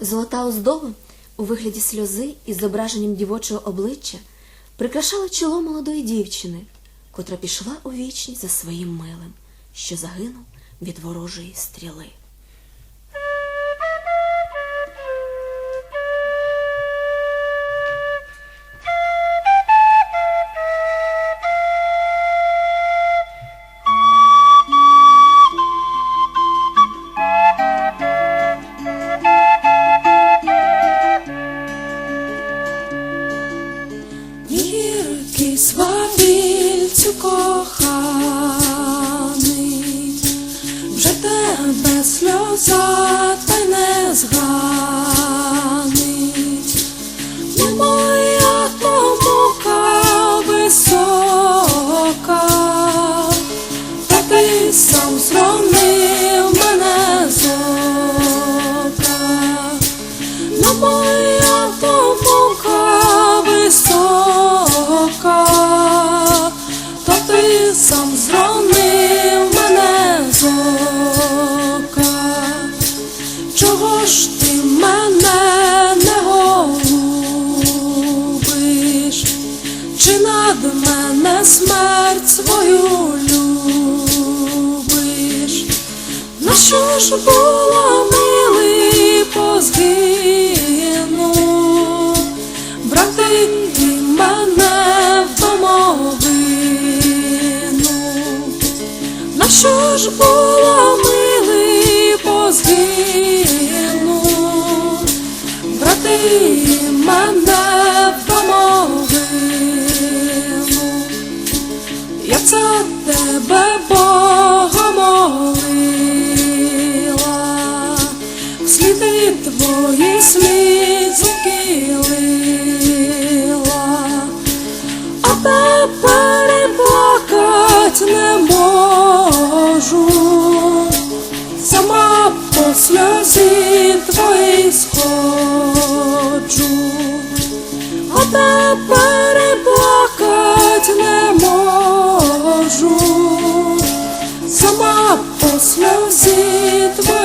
Золота оздоба у вигляді сльози із зображенням дівочого обличчя прикрашала чоло молодої дівчини, котра пішла у вічність за своїм милим, що загинув від ворожої стріли. Свавільцю коханий, вже тебе сльоза та не зганить, Чи над мене смерть свою любиш? На що ж була милий позгину, брати мене в домовину, на що ж була милий позгину, брати мене тебе Бога молила, сліди твої слізки лила, а тепер плакать не можу, сама по сльозі твої сходжу. А тепер сама